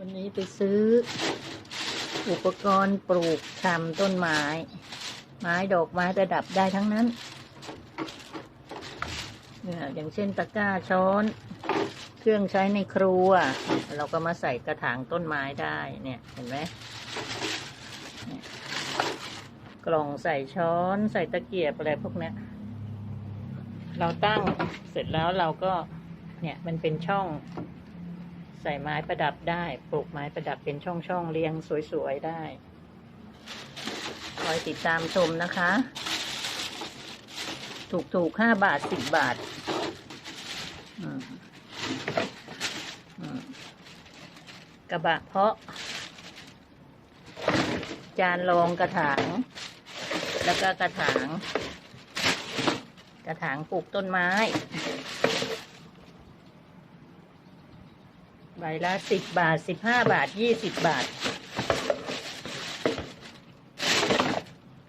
วันนี้ไปซื้อ อุปกรณ์ปลูกทำต้นไม้ ไม้ดอกไม้ประดับได้ทั้งนั้นเนี่ยอย่างเช่นตะกร้าช้อน เครื่องใช้ในครัว เราก็มาใส่กระถางต้นไม้ได้เนี่ยเห็นไหมกล่องใส่ช้อนใส่ตะเกียบอะไรพวกนี้เราตั้งเสร็จแล้วเราก็เนี่ยมันเป็นช่อง ส่ไม้ประดับได้ ปลูกไม้ประดับเป็นช่องๆเรียงสวยๆได้คอยติดตามชมนะคะ ถูกถูกห้าบาทสิบบาทกระบะเพาะ จานรองกระถาง แล้วก็กระถาง กระถางปลูกต้นไม้ ใบละสิบบาทสิบห้าบาทยี่สิบบาท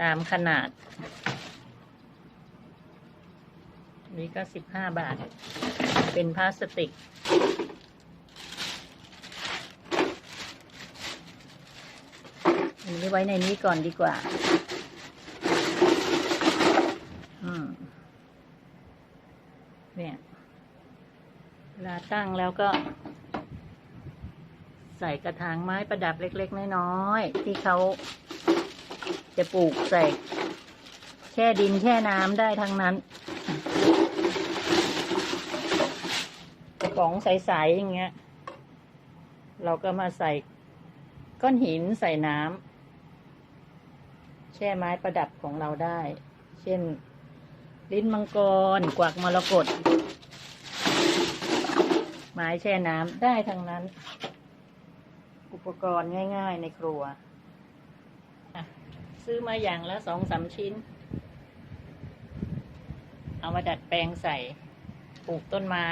ตามขนาด นี่ก็สิบห้าบาท เป็นพลาสติก อันนี้ไว้ในนี้ก่อนดีกว่า อืม เนี่ยเวลาตั้งแล้วก็ ใส่กระถางไม้ประดับเล็ก ๆ น้อยๆที่เขาจะปลูกใส่ แช่ดินแช่น้ำได้ทั้งนั้นกระป๋องใสๆอย่างเงี้ย เราก็มาใส่ก้อนหินใส่น้ำแช่ไม้ประดับของเราได้ เช่น ลิ้นมังกร กวักมรกตไม้แช่น้ำได้ทั้งนั้น อุปกรณ์ง่าย ๆ ในครัว ซื้อมาอย่างละสองสามชิ้น เอามาดัดแปลงใส่ปลูกต้นไม้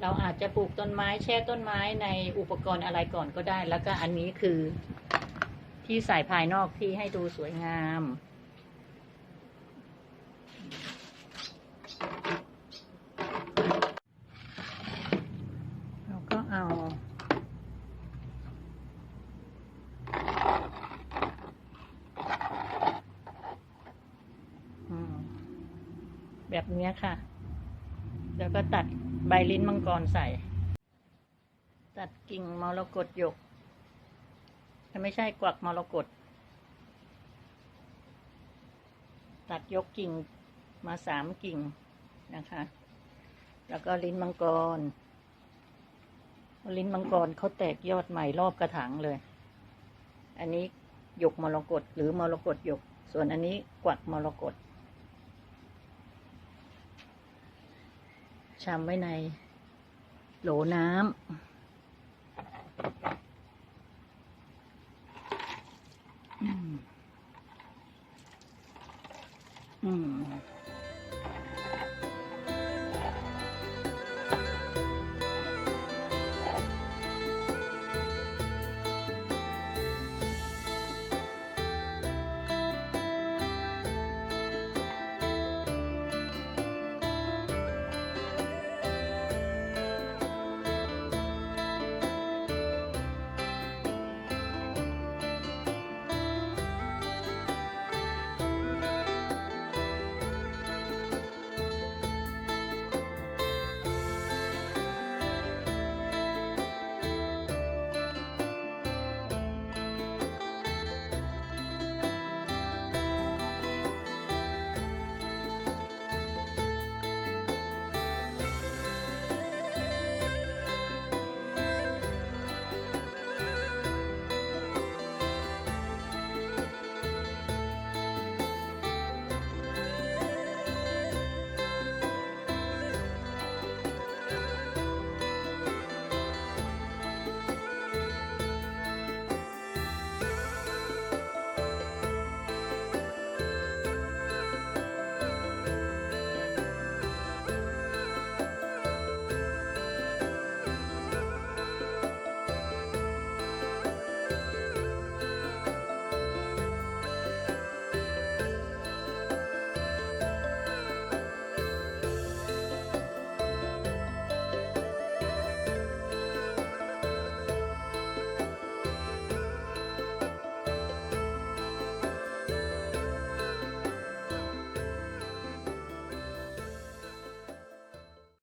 เราอาจจะปลูกต้นไม้แช่ต้นไม้ในอุปกรณ์อะไรก่อนก็ได้ แล้วก็อันนี้คือที่ใส่ภายนอกที่ให้ดูสวยงาม เราก็เอา อืม แบบเนี้ค่ะ แล้วก็ตัดใบลิ้นมังกรใส่ ตัดกิ่งมรกตหยกแต่ไม่ใช่กวักมรกตตัดยกกิ่งมาสามกิ่งนะคะ แล้วก็ลิ้นมังกร ลิ้นมังกรเขาแตกยอดใหม่รอบกระถางเลย อันนี้หยกมรกตหรือมรกตหยก ส่วนอันนี้กวักมรกต ชำไว้ในโหลน้ำอือืม